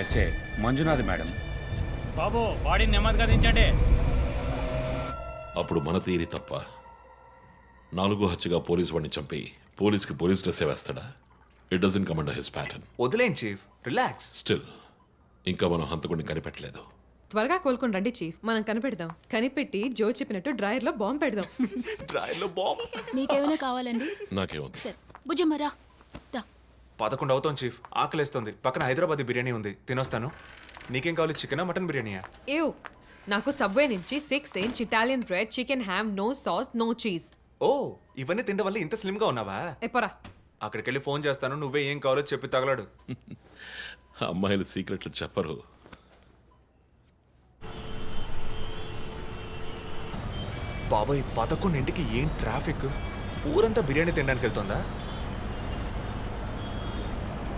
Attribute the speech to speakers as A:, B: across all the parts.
A: SA Manjunath madam.
B: బాబు బాడీని నెమ్మదిగా దించండి.
C: అప్పుడు మన తీరి తప్ప నాలుగో హత్యగా పోలీస్ వాడిని చంపి పోలీస్కి police dress వేస్తాడా? It doesn't come under his pattern
D: వదిలేం chief relax.
C: Still ఇంకా మనం హంతకుడిని కనిపెట్టలేదు.
E: త్వరగా కోలుకొని రండి చీఫ్ మనం కనిపెడదాం. కనిపెట్టి జో చెప్పినట్టు డ్రాయర్లో బాంబు పెడదాం.
D: డ్రాయర్లో బాంబ్?
F: మీకేమైనా కావాలండి?
C: నాకేముంది?
F: సరే బుజ్జమ్మరా దా.
D: పదకొండు అవుతాం చీఫ్. ఆకలేస్తుంది. పక్కన హైదరాబాద్ బిర్యానీ ఉంది. తినొస్తాను. నీకేం కావాలి? చికెనా మటన్ బిర్యానీయా?
E: ఏవ్ నాకు సబ్వే నుంచి six inch Italian bread chicken ham no sauce no cheese.
D: ఓ ఇవన్నీ తినడం వల్ల ఇంత స్లిమ్గా ఉన్నావా?
E: ఎప్పరా
D: అక్కడికి వెళ్ళి ఫోన్ చేస్తాను. నువ్వే ఏం కావాలో చెప్పి తగలాడు.
C: అమ్మాయిలు సీక్రెట్లు చెప్పరు.
D: బాబాయ్ పదకొండింటికి ఏం ట్రాఫిక్? ఊరంతా బిర్యానీ తినడానికి వెళ్తుందా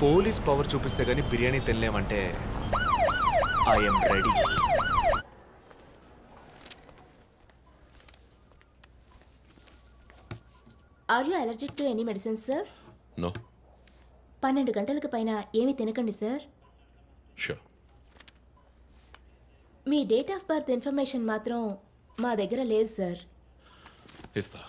D: పోలీస్ పవర్ చూపిస్తే గానీ biryani తినలేమంటే I'm ready
G: are you allergic to any medicines sir
C: no
G: పన్నెండు గంటలకు పైన ఏమీ తినకండి సార్
C: షూర్
G: మీ డేట్ ఆఫ్ బర్త్ ఇన్ఫర్మేషన్ మాత్రం మా దగ్గర లేదు సార్
C: ఇస్తా.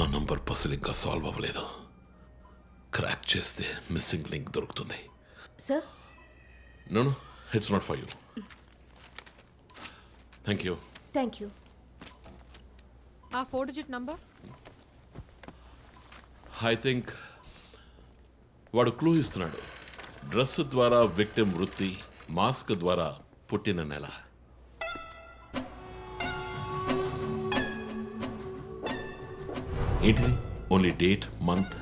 C: ఆ నంబర్ పసిల్ ఇంకా సాల్వ్ అవ్వలేదు. క్రాక్ చేస్తే మిస్సింగ్ లింక్ దొరుకుతుంది.
G: Sir
C: no no it's not for you thank you
G: thank you
E: ఆ four digit number
C: I think వాడు క్లూ ఇస్తున్నాడు. డ్రెస్ ద్వారా విక్టిమ్ వృత్తి మాస్క్ ద్వారా పుట్టిన నెల. ఏంటిది only date month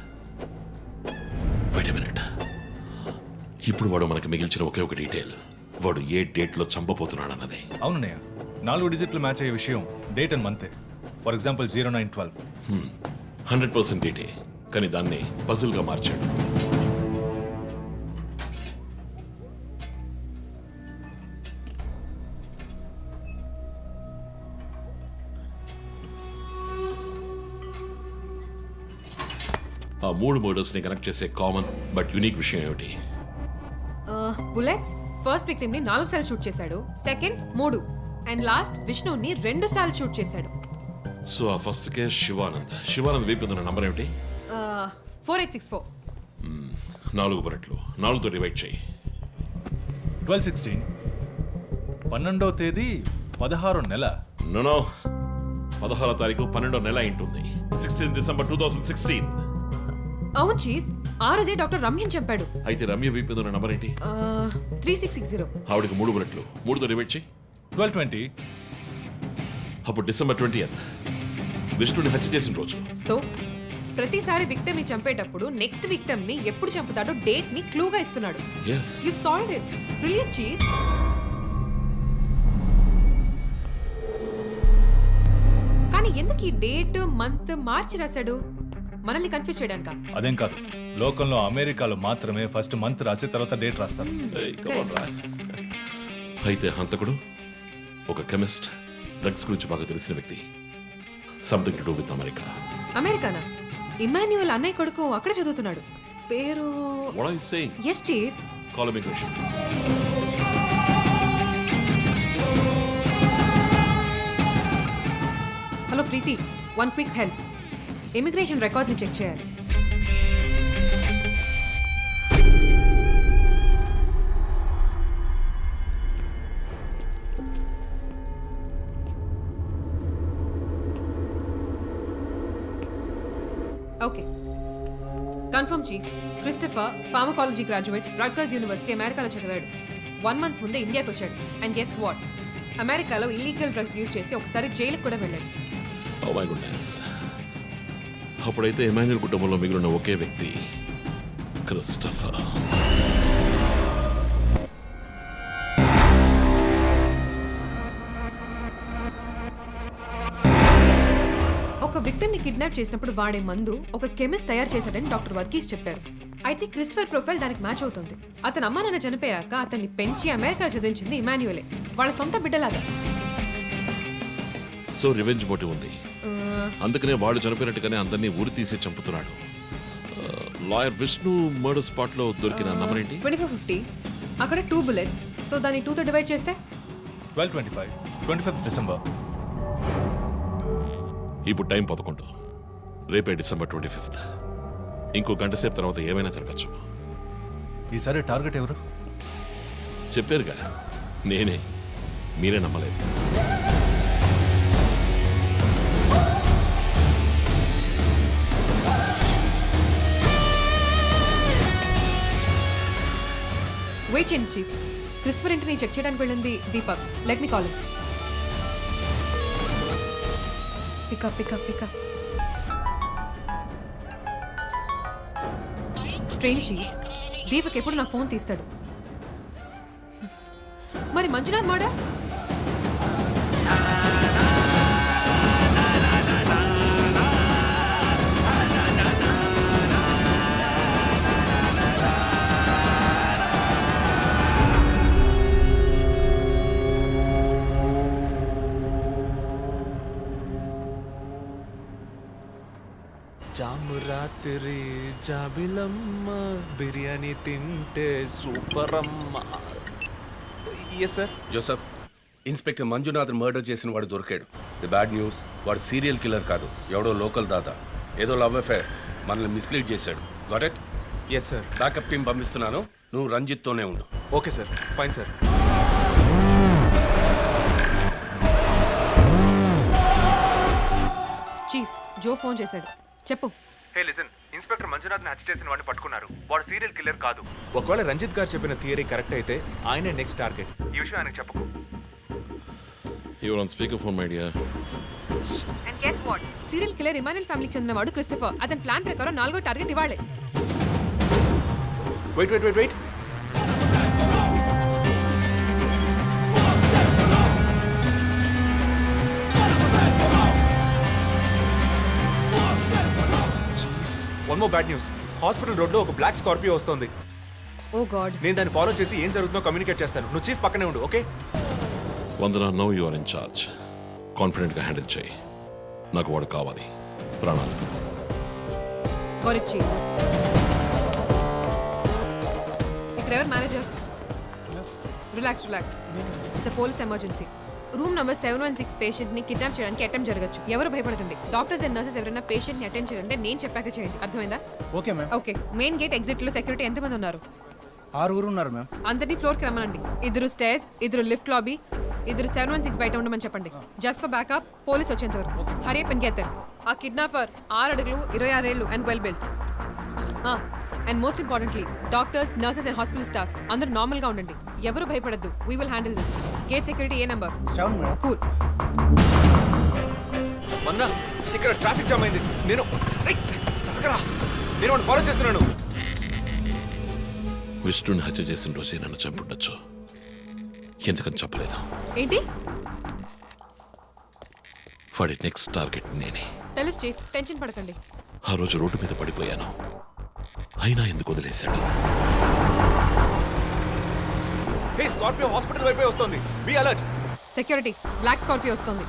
C: wait minute ఇప్పుడు వాడు మనకి మిగిల్చిన ఒకే ఒక డీటెయిల్ వాడు ఏ డేట్లో చంపబోతున్నాడు అన్నది
H: అవునన్నయ్య నాలుగు డిజిట్లు మ్యాచ్ అయ్యే విషయం date and మంతే for example zero nine twelve
C: hundred percent డేటే కానీ దాన్ని పజిల్గా మార్చాడు. ఆ మూడు మర్డర్స్ని కనెక్ట్ చేసే కామన్ బట్ యునిక్ విషయం ఏమిటి?
E: బుల్లెట్స్. ఫస్ట్ విక్టిమ్ని నాలుగు సార్లు షూట్ చేశాడు. సెకండ్ మూడు. అండ్ లాస్ట్ విష్ణుని రెండు సార్లు షూట్ చేశాడు.
C: సో ఆ ఫస్ట్ కేస్ శివానంద్. శివానంద్ వీపు ఉన్న నంబర్ ఏమిటి?
E: Four eight six four.
C: నాలుగు బరట్లు నాలుగుతో డివైడ్ చేయి.
H: Twelve sixteen. పన్నెండో తేదీ పదహారో నెల.
C: నో పదహారో తారీఖు పన్నెండో నెల ఉంటుంది sixteen December two thousand sixteen.
E: అవును చీఫ్. ఆ రోజే డాక్టర్ రమ్యన్ చెప్పాడు
C: అయితే రమ్య వీపు ఉన్న నంబర్ ఏంటి?
E: Three six six zero.
C: ఆవిడకి మూడు బుల్లెట్లు. మూడుతో డివైడ్ చేయి.
H: Twelve twenty.
C: అప్పుడు డిసెంబర్ ట్వంటీ విష్ణుని హత్య చేసిన రోజు.
E: సో ప్రతిసారి విక్టమ్ని చంపేటప్పుడు నెక్స్ట్ విక్టమ్ని ఎప్పుడు చంపుతాడో డేట్ని క్లూగా ఇస్తున్నాడు.
C: Yes
E: you solve it brilliant chief. కానీ ఎందుకు ఈ డేట్ మంత్ మార్చి రాశాడు? మనల్ని కన్ఫ్యూజ్ చేయడానిక?
H: అదేం కాదు. లోకంలో అమెరికాలో మాత్రమే ఫస్ట్ మంత్ రాసి తర్వాత డేట్ రాస్తారు.
C: అయితే హంతకుడు ఒక కెమిస్ట్ డ్రగ్స్ గురించి బాగా తెలిసిన వ్యక్తి. Something to do with America
E: అమెరికానా? Emmanuel అన్నయ్య కొడుకు అక్కడ చదువుతున్నాడు. పేరు?
C: What are you saying
E: chief
C: call immigration
E: hello Preeti one quick help immigration రికార్డ్ని check చేయాలి. Okay. Confirm chief Christopher pharmacology graduate Rutgers university అమెరికాలో చదివాడు. వన్ మంత్ ముందే ఇండియాకి వచ్చాడు అండ్ గెస్ వాట్ అమెరికాలో ఇల్లీగల్ డ్రగ్స్ యూజ్ చేసి ఒకసారి జైలుకి కూడా వెళ్ళాడు.
C: Oh అప్పుడైతే ఎమాన్యుల్ కుటుంబంలో మిగిలిన ఒకే వ్యక్తి క్రిస్టఫర్.
E: ఒక విక్టిమ్ని కిడ్నాప్ చేసినప్పుడు వాడే మందు ఒక కెమిస్ట్ తయారు చేశాడని డాక్టర్ వర్గీస్ చెప్పారు. అయితే క్రిస్టఫర్ ప్రొఫైల్ దానికి మ్యాచ్ అవుతుంది. అతను అమ్మ నాన్న చనిపోయాక అతన్ని పెంచి అమెరికా చదివించింది ఇమాన్యువలే వాళ్ళ సొంత బిడ్డలాగా.
C: సో రివెంజ్ మోటివ్ ఉంది. అందుకనే వాడు చనిపోయినట్టుగానే అందరినీ ఊరి తీసి చంపుతున్నాడు. లాయర్ విష్ణు మర్డర్ స్పాట్లో దొరికిన నంబర్ ఏంటి
E: ట్వంటీ ఫోర్ ఫిఫ్టీ అక్కడ టూ బుల్లెట్స్ సో దాన్ని టూతో డివైడ్ చేస్తే?
H: Twelve twenty five twenty fifth December
C: ఇప్పుడు టైం పదకొండు. రేపే డిసెంబర్ ట్వంటీ ఫిఫ్త్ ఇంకో గంట సేపు తర్వాత ఏమైనా జరగచ్చు.
H: ఈసారి టార్గెట్ ఎవరు?
C: చెప్పారుగా. నేనే. మీరే నమ్మలేదు.
E: వెయిట్ చేయండి చీఫ్ క్రిస్టఫర్ ఇంటిని చెక్ చేయడానికి వెళ్ళింది Deepak let me call pickup pickup pickup strain chief Deepak ఎప్పుడు నా ఫోన్ తీస్తాడు? మరి మంజునాథ్ మాడా?
D: రాత్రి జాబిలమ్మ బిర్యానీ తింటే సూపర్ అమ్మ yes sir
I: Joseph inspector Manjunath murder చేసిన వాడు దొరికాడు. ది బ్యాడ్ న్యూస్ వాడు సీరియల్ కిల్లర్ కాదు ఎవడో లోకల్ దాత. ఏదో లవ్ అఫేర్ మనల్ని మిస్లీడ్ చేశాడు. Got it
D: yes sir
I: backup team పంపిస్తున్నాను నువ్వు రంజిత్తోనే ఉండు.
D: Okay sir fine sir
E: chief Joe phone చేశాడు. చెప్పు.
D: హే లిసన్ ఇన్స్పెక్టర్ మంజునాథ్ని హత్య చేసిన వాడిని పట్టుకున్నారు. వాడు సీరియల్ కిల్లర్ కాదు. ఒకవేళ రంజిత్ గారు చెప్పిన థియరీ కరెక్ట్ అయితే ఆయనే నెక్స్ట్ టార్గెట్ ఈ విషయం ఆయనకు చెప్పకు.
C: Your on speaker phone my dear
E: and get what serial killer Emmanuel ఫ్యామిలీకి చెందినవాడు క్రిస్టఫర్ అతని ప్లాన్ ప్రకారం నాలుగో టార్గెట్ ఇవాళే.
D: Wait wait wait wait one more bad news hospital రోడ్లో ఒక బ్లాక్ స్కార్పియో వస్తుంది.
E: ఓ గాడ్
D: నేను దాన్ని ఫాలో చేసి ఏం జరుగుతుందో కమ్యూనికేట్ చేస్తాను. నువ్వు చీఫ్ పక్కనే ఉండు okay
C: Vandana no you are in charge కాన్ఫిడెంట్గా హ్యాండిల్ చేయి. నాకు వాడు కావాలి. ప్రాణాలు.
E: చీఫ్ ఇక్కడ ఎవరు manager relax relax it's police emergency room number seven one six పేషెంట్ని కిడ్నాప్ చేయడానికి అటెంప్ట్ జరగచ్చు. ఎవరు భయపడకండి. డాక్టర్స్ అండ్ నర్సెస్ ఎవరైనా పేషెంట్ని అటెండ్ చేయాలంటే నేను చెప్పాక చేయండి. అర్థమైందా?
J: Okay ma'am.
E: Okay. Main gate ఎగ్జిట్లో security ఎంతమంది ఉన్నారు?
J: ఆరుగురు ఉన్నారు మ్యామ్.
E: అందరినీ ఫ్లోర్కి రమ్మనండి. ఇద్దరు స్టేర్స్ ఇద్దరు లిఫ్ట్ లాబీ ఇద్దరు సెవెన్ వన్ సిక్స్ బయట ఉండమని చెప్పండి. జస్ట్ ఫర్ బ్యాకప్ పోలీస్ వచ్చేంత వరకు. హరే పెన్ గెత్తర్ ఆ కిడ్నాపర్ ఆరు అడుగులు ఇరవై ఆరేళ్ళు and well built and most importantly doctors nurses and hospital staff అందరూ నార్మల్గా ఉండండి. ఎవరు భయపడద్దు. We will handle this gate security A number
J: seven madam
E: cool
D: మొన్న ఇక్కడ ట్రాఫిక్ జామ్ అయింది. నేను జరగరా నేను వాడిని ఫాలో చేస్తున్నాను.
C: విష్ణుని హత్య చేసిన రోజే నన్ను చంపుండొచ్చు. ఎందుకని చెప్పలేదు?
E: ఏంటి?
C: వాడి నెక్స్ట్ టార్గెట్ నేనే.
E: తెలుసు చీఫ్ టెన్షన్ పడకండి.
C: ఆ రోజు రోడ్డు మీద పడిపోయాను. అయినా ఎందుకు వదిలేశాడు?
D: హే స్కార్పియో హాస్పిటల్ వైపే వస్తుంది. Be alert
E: security black Scorpio వస్తుంది.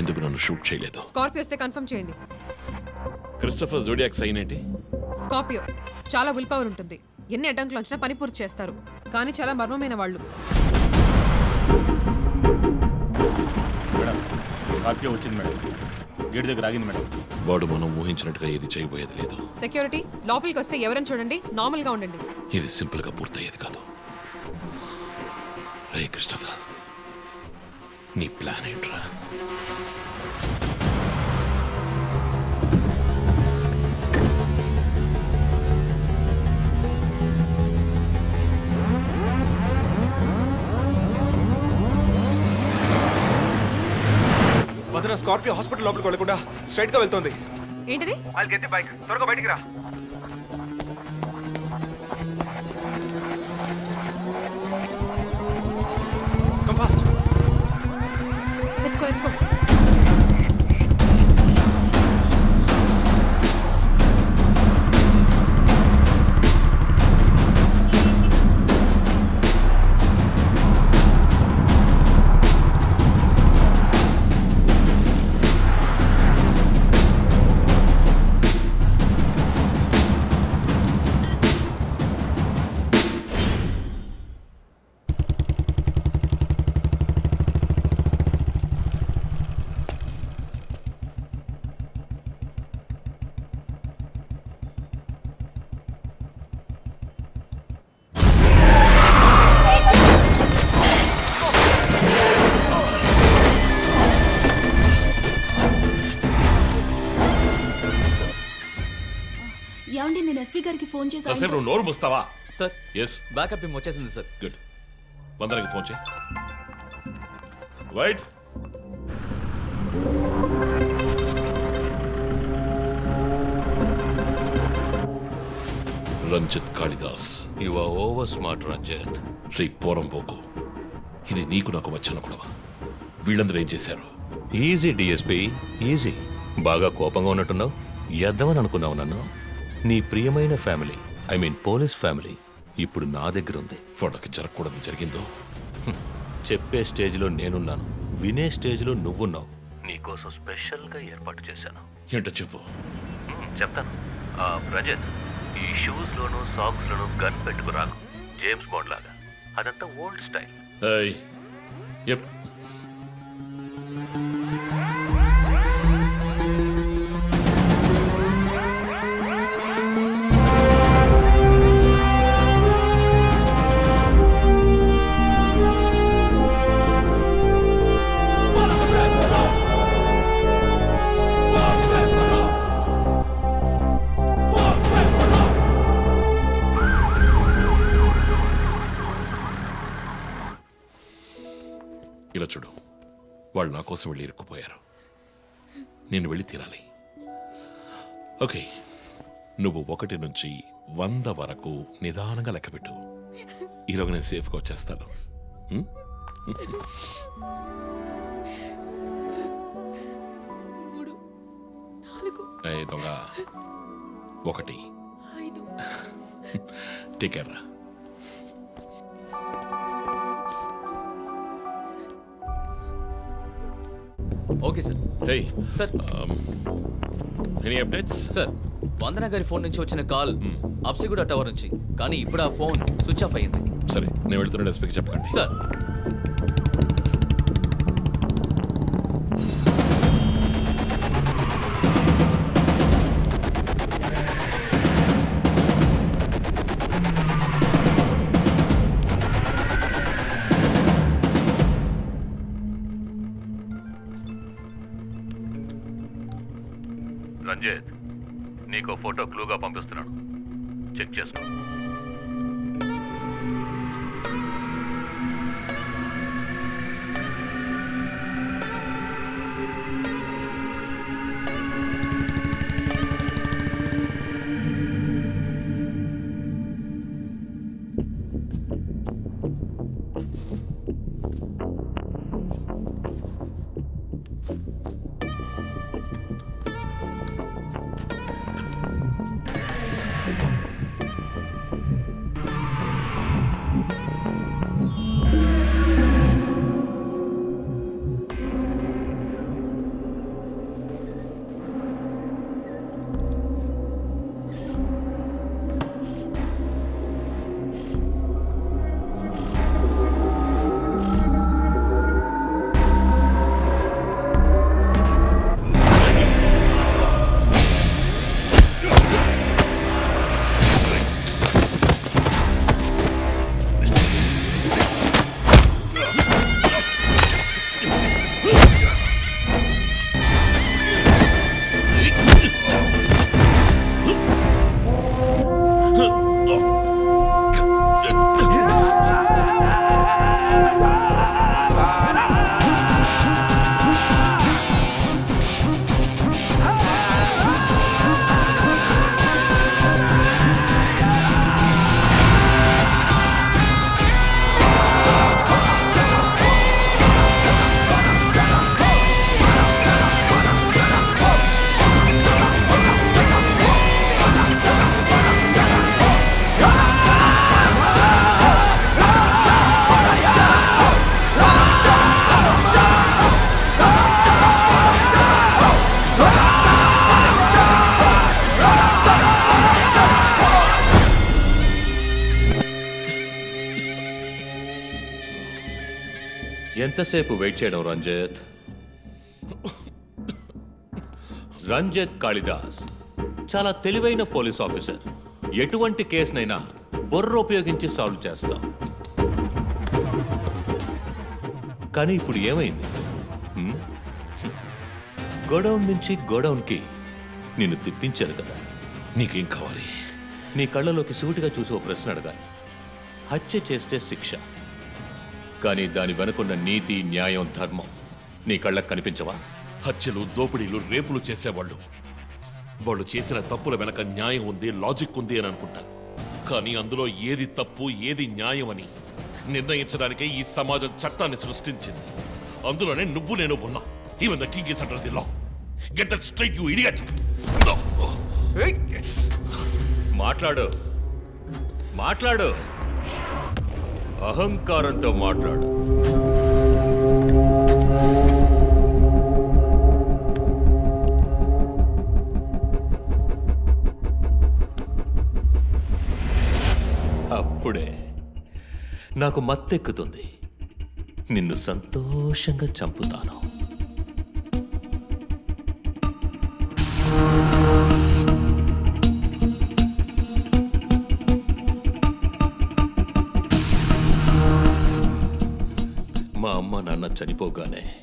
C: ఎందుకు నన్ను షూట్ చేయలేదు?
E: స్కార్పియో వస్తే కన్ఫర్మ్ చేయండి.
C: క్రిస్టఫర్ జోడియాక్ సైన్ ఏంటి?
E: స్కార్పియో చాలా విల్ పవర్ ఉంటుంది. ఎన్ని అడ్డంకులు వచ్చినా పని పూర్తి చేస్తారు. కానీ చాలా మర్మమైన వాళ్ళు.
H: మేడం స్కార్పియో వచ్చింది మేడం. గేట్ దగ్గర ఆగింది మేడం.
C: వాడు మనం ఊహించినట్టుగా ఏది చేయబోయేది లేదు.
E: సెక్యూరిటీ లోపలికి వస్తే ఎవరని చూడండి నార్మల్గా ఉండండి.
C: ఇది సింపుల్గా పూర్తయ్యేది కాదు. రే క్రిస్టఫర్ నీ ప్లాన్ ఏంట్రా?
D: వదిన స్కార్పియో హాస్పిటల్ లోపలికి వెళ్ళకుండా స్ట్రైట్గా వెళ్తుంది.
E: ఏంటిది?
D: వాళ్ళకి ఎత్తి బైక్. త్వరగా బయటికి రా.
F: ఫోన్ చేసి
C: కాసేపు
F: ఆయనతో-
C: నువ్వు నోరు ముస్తావా?
B: సార్
C: ఎస్
B: బ్యాకప్ టీం వచ్చేసింది సార్.
C: గుడ్ వందనకి ఫోన్ చేయి. Wait Ranjith Kalidas.
I: You are over smart Ranjith
C: రే పోరం పోకు. ఇది నీకు నాకు వచ్చిన గొడవ. వీళ్ళందరూ ఏం చేశారు?
K: ఈజీ డిఎస్పి ఈజీ బాగా కోపంగా ఉన్నట్టున్నావు? ఎద్దవని అనుకున్నావు నన్ను? నీ ప్రియమైన family I mean police family ఇప్పుడు నా దగ్గర ఉంది
C: వాళ్ళకి జరగకూడదు జరిగిందో?
K: చెప్పే స్టేజ్లో నేనున్నాను. వినే స్టేజ్లో నువ్వున్నావు. నీకోసం స్పెషల్గా ఏర్పాటు చేశాను.
C: ఏంటో చెప్పు.
K: చెప్తాను. రజత్ ఈ షూస్లోను సాక్స్లోను గన్ పెట్టుకురాకు జేమ్స్ బాండ్ లాగా. అదంతా ఓల్డ్ స్టైల్.
C: ఏయ్ ఎప్ కోసం వెళ్ళి ఇరుక్కుపోయారు. నేను వెళ్ళి తీరాలి. ఓకే నువ్వు ఒకటి నుంచి వంద వరకు నిదానంగా లెక్కపెట్టు ఈలోగా నేను సేఫ్గా వచ్చేస్తాను. దొంగ. ఒకటి. టేక్ కేర్ రా
B: okay sir.
C: Hey.
B: Sir.
C: Any updates
B: sir Vandana గారి ఫోన్ నుంచి వచ్చిన కాల్ అప్సిగూడ టవర్ నుంచి. కానీ ఇప్పుడు ఆ ఫోన్ స్విచ్ ఆఫ్ అయ్యింది.
C: సరే నేను వెళ్తున్న ఎస్పీకి చెప్పకండి.
B: సార్.
K: చెక్ ఎంతసేపు వెయిట్ చేయడం రంజిత్? రంజిత్ కాళిదాస్ చాలా తెలివైన పోలీస్ ఆఫీసర్. ఎటువంటి కేసునైనా బుర్ర ఉపయోగించి సాల్వ్ చేస్తాం. కానీ ఇప్పుడు ఏమైంది? గోడౌన్ నుంచి గోడౌన్కి నిన్ను తిప్పించారు కదా.
C: నీకేం కావాలి?
K: నీ కళ్ళలోకి సూటిగా చూసి ఓ ప్రశ్న అడగాలి. హత్య చేస్తే శిక్ష. కానీ దాని వెనుకున్న నీతి న్యాయం ధర్మం నీ కళ్ళకు కనిపించవా?
C: హత్యలు దోపిడీలు రేపులు చేసేవాళ్ళు. వాళ్ళు చేసిన తప్పుల వెనక న్యాయం ఉంది లాజిక్ ఉంది అని అనుకుంటారు. కానీ అందులో ఏది తప్పు ఏది న్యాయం అని నిర్ణయించడానికే ఈ సమాజం చట్టాన్ని సృష్టించింది. అందులోనే నువ్వు నేను ఉన్నా. Even the king is under the law get that straight you idiot
K: మాట్లాడు. మాట్లాడు. అహంకారంతో మాట్లాడు. అప్పుడే నాకు మత్తెక్కుతుంది. నిన్ను సంతోషంగా చంపుతాను. చనిపోగానే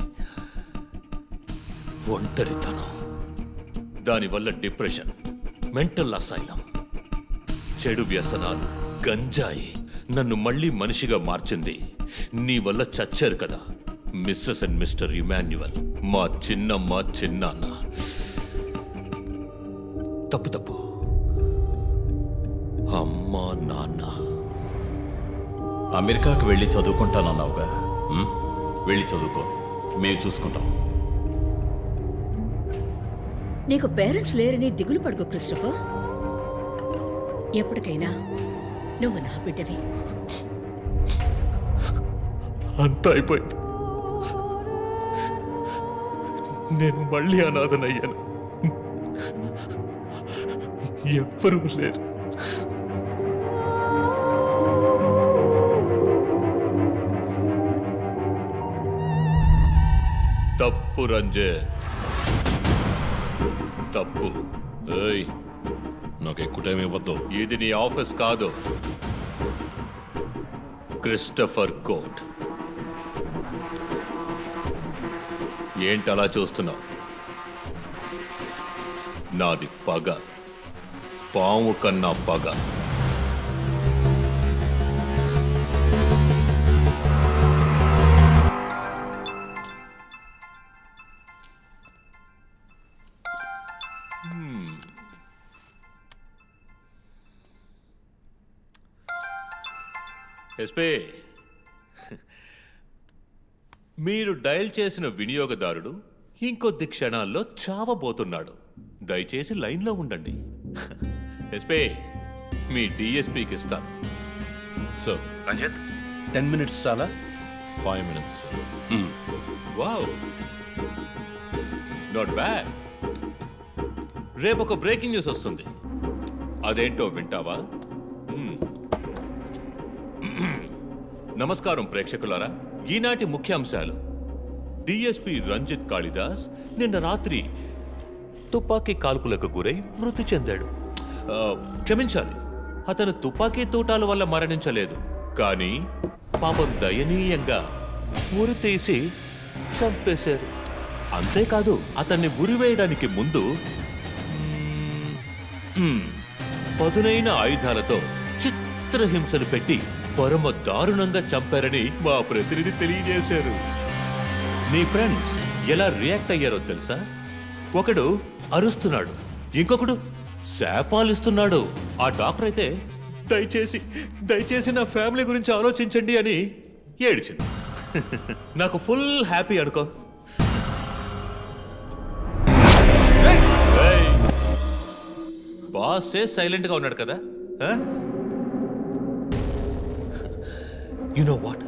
K: ఒంటరితనం. దానివల్ల డిప్రెషన్ మెంటల్ అసైలం చెడు వ్యసనాలు గంజాయి నన్ను మళ్ళీ మనిషిగా మార్చింది. నీ వల్ల చచ్చారు కదా మిస్సెస్ అండ్ మిస్టర్ ఇమాన్యువల్ మా చిన్నమ్మ చిన్నాన్న. తప్పు తప్పు. అమ్మా నాన్న.
A: అమెరికాకు వెళ్ళి చదువుకుంటానన్నావుగా ఉమ్, వెళ్ళి చదువుకో. మేము చూసుకుంటాం.
F: నీకు పేరెంట్స్ లేరని దిగులు పడుకో క్రిస్టఫర్. ఎప్పటికైనా నువ్వు నా బిడ్డవి.
K: అంతా అయిపోయింది. నేను మళ్ళీ అనాథనయ్యాను. ఎవ్వరూ లేరు. రంజన్ తప్పు.
C: ఏయ్ నాకు ఎక్కువ టైం ఇవ్వద్దు.
K: ఇది నీ ఆఫీస్ కాదు. Christopher coat. ఏంటి అలా చూస్తున్నావు? నాది పగ. పాము కన్నా పగ. ఎస్పే మీరు డయల్ చేసిన వినియోగదారుడు ఇంకొద్ది క్షణాల్లో చావబోతున్నాడు. దయచేసి లైన్లో ఉండండి. ఎస్పే మీ డిఎస్పీకి ఇస్తాను.
C: సార్.
I: రంజిత్? టెన్ మినిట్స్ చాలా?
C: Five minutes sir.
K: Wow. Not bad. రేపు ఒక బ్రేకింగ్ న్యూస్ వస్తుంది. అదేంటో వింటావా? మ్మ్. నమస్కారం ప్రేక్షకులారా. ఈనాటి ముఖ్యాంశాలు డిఎస్పి రంజిత్ కాళిదాస్ నిన్న రాత్రి తుపాకీ కాల్పులకు గురై మృతి చెందాడు. ఆ, క్షమించాలి. అతను తుపాకీ తూటాల వల్ల మరణించలేదు. కానీ పాపం దయనీయంగా ఉరి తీసి చంపేశారు అంతేకాదు అతన్ని ఉరివేయడానికి ముందు పదునైన ఆయుధాలతో చిత్రహింసలు పెట్టి పరమ దారుణంగా చంపారని మా ప్రతినిధి తెలియజేశారు. నీ ఫ్రెండ్స్ ఎలా రియాక్ట్ అయ్యారో తెలుసా? ఒకడు అరుస్తున్నాడు ఇంకొకడు శాపాలిస్తున్నాడు. ఆ డాక్టర్ అయితే దయచేసి దయచేసి నా ఫ్యామిలీ గురించి ఆలోచించండి అని ఏడిచింది. నాకు ఫుల్ హ్యాపీ అనుకో. బాసే సైలెంట్గా ఉన్నాడు కదా? You know what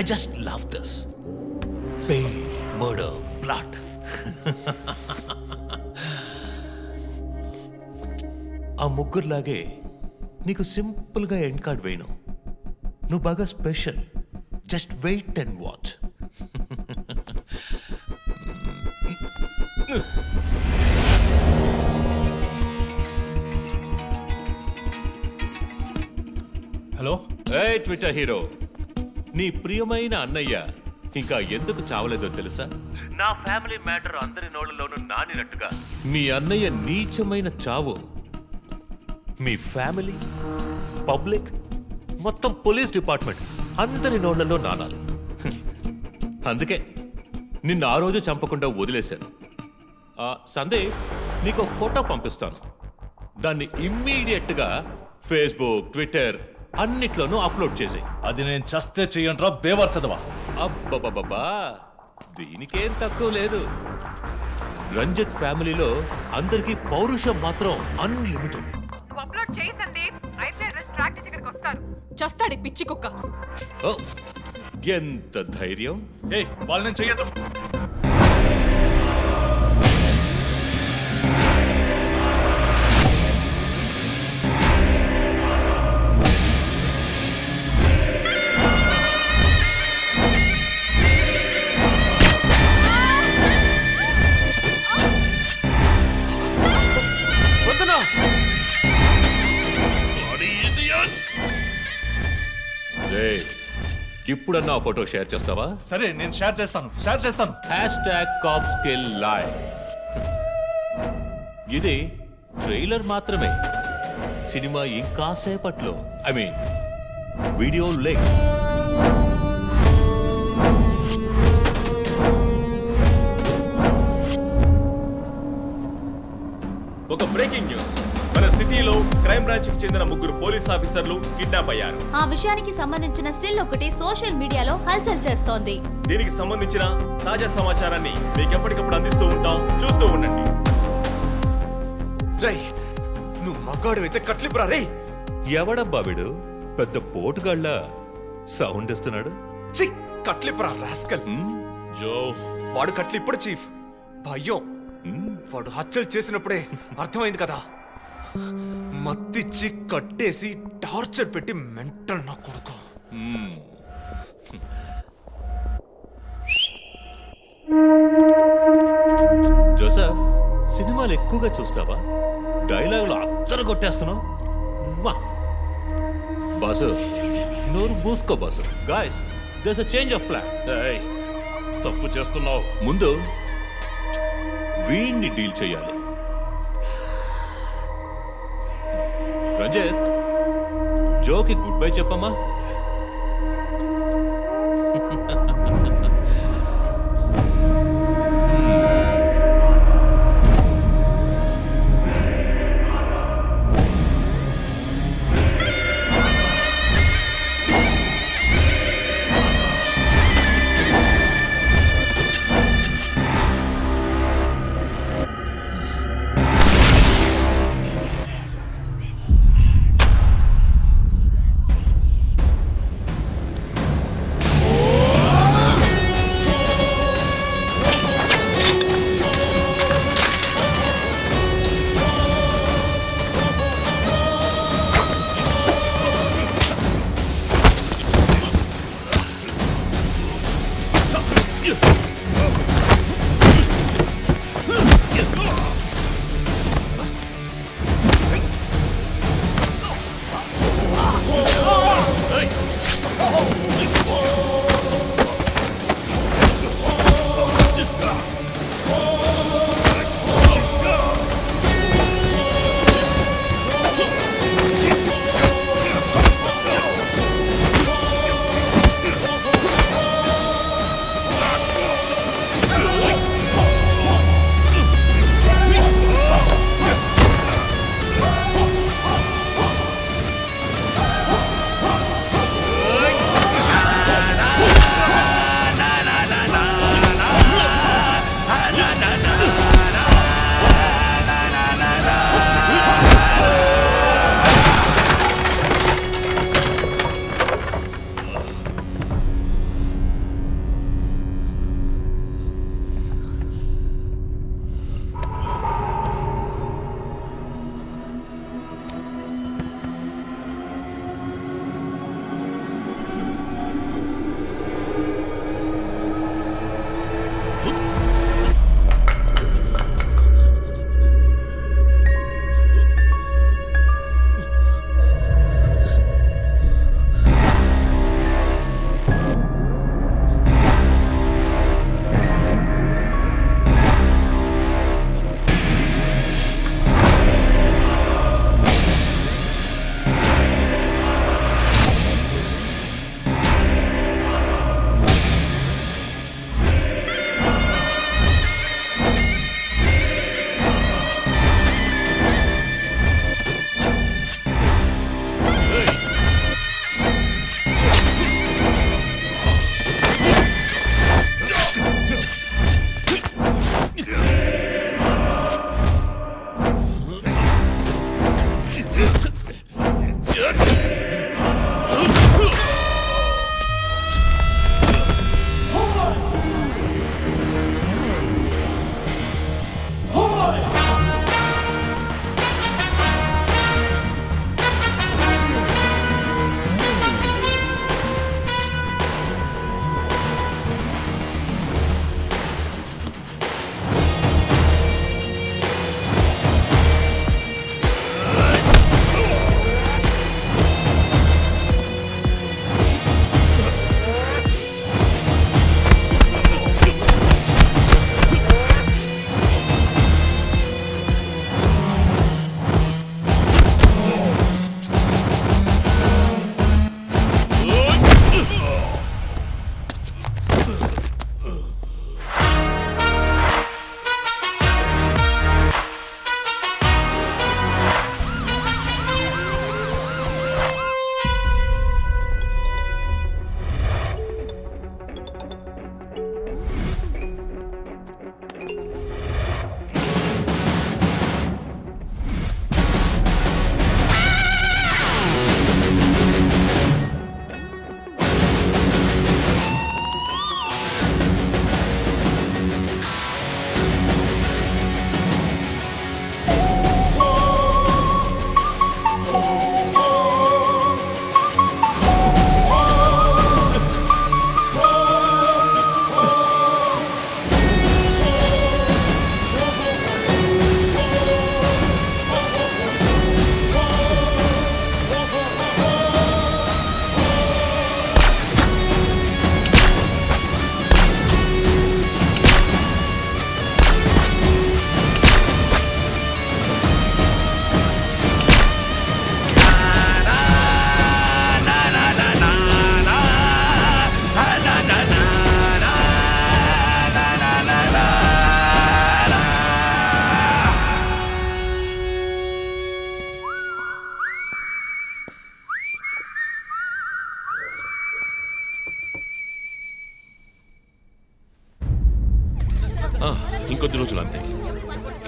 K: I just love this pain murder blood ఆ ముగ్గురులాగే నీకు సింపుల్గా ఎండ్ కార్డ్ వేయను. నువ్వు బాగా special just wait and watch
H: hello
K: a Twitter hero నీ ప్రియమైన అన్నయ్య ఇంకా ఎందుకు చావలేదో తెలుసా? నా ఫ్యామిలీ మ్యాటర్ అందరి నోళ్ళలోనూ నానినట్టుగా. మీ అన్నయ్య నీచమైన చావు. మీ ఫ్యామిలీ పబ్లిక్ మొత్తం పోలీస్ డిపార్ట్మెంట్ అందరి నోళ్ళలో నానాలి. అందుకే నిన్ను ఆ రోజు చంపకుండా వదిలేశాను. ఆ, సందే నీకు ఫోటో పంపిస్తాను. దాన్ని ఇమ్మీడియట్గా ఫేస్బుక్ ట్విట్టర్ అన్నిట్లోనూ అప్లోడ్ చేసేయి.
H: అది నేను చస్తే చెయ్యంట్రా బేవర్ చదవా
K: అబ్బబ్బబ్బా దీనికేం తక్కువ లేదు. రంజిత్ ఫ్యామిలీలో అందరికీ పౌరుషం మాత్రం అన్లిమిటెడ్.
E: నువ్వు అప్లోడ్ చేయి సందీప్ అయితే ట్రాక్ చేసి ఇక్కడికి వస్తారు. చస్తాడు పిచ్చి కుక్క.
K: ఓ ఎంత ధైర్యం.
H: ఏ వాళ్ళని చెయ్యదు
K: ఇప్పుడన్నా ఆ ఫోటో షేర్ చేస్తావా?
H: సరే నేను షేర్ చేస్తాను. షేర్ చేస్తాను.
K: Hashtag cop skill live ఇది ట్రైలర్ మాత్రమే. సినిమా ఇంకా సేపట్లో. I mean video link.
D: ఒక బ్రేకింగ్ న్యూస్. సిటీలో క్రైమ్ బ్రాంచ్కి చెందిన ముగ్గురు పోలీస్ ఆఫీసర్లు కిడ్నాప్ అయ్యారు.
G: ఆ విషయానికి సంబంధించిన స్టిల్ ఒకటి సోషల్ మీడియాలో హల్చల్ చేస్తోంది.
D: దీనికి సంబంధించిన తాజా సమాచారాన్ని మీకు ఎప్పటికప్పుడు అందిస్తూ ఉంటాం. చూస్తూ ఉండండి. రై నువ్వు మగాడు అయితే కట్లిపురా రే
K: ఎవడబ్బా వీడు? పెద్ద పోటుగాళ్ళ సౌండ్ ఇస్తున్నాడు.
D: చి కట్లిపురా రాస్కల్? జో వాడు కట్లిప్పుడు చీఫ్. భయం? వాడు హత్యలు చేసినప్పుడే అర్థమైంది కదా. మత్తిచ్చి కట్టేసి టార్చర్ పెట్టి మెంటల్ నా కొడుకు.
K: జోసఫ్ సినిమాలు ఎక్కువగా చూస్తావా? డైలాగులు అత్తరు కొట్టేస్తున్నావు. బాసు నోరు మూసుకో boss. Guys this a change of plan
C: తప్పు చేస్తున్నావు.
K: ముందు వీణ్ణి డీల్ చేయాలి. రంజిత్ జోకి గుడ్ బై చెప్పమ్మా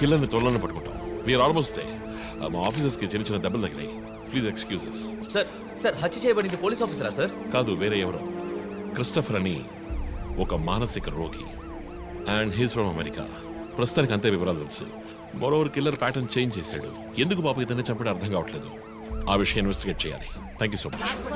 C: కిల్లర్ని త్వరలోనే పట్టుకుంటాం. వీఆర్ ఆల్మోస్ట్ మా ఆఫీసర్స్కి చిన్న చిన్న దెబ్బలు తగిలాయి. ప్లీజ్ ఎక్స్క్యూజెస్
B: సార్ సార్ హత్య చేయబడింది పోలీస్ ఆఫీసరా సార్?
C: కాదు వేరే ఎవరో. క్రిస్టఫర్ అని ఒక మానసిక రోగి. అండ్ హీస్ ఫ్రమ్ అమెరికా ప్రస్తుతానికి అంతే వివరాలు తెలుసు. మరోవర్ కిల్లర్ ప్యాటర్న్ చేంజ్ చేశాడు. ఎందుకు బాబు ఇతన్ని చంపడం అర్థం కావట్లేదు. ఆ విషయం ఇన్వెస్టిగేట్ చేయాలి. Thank you so much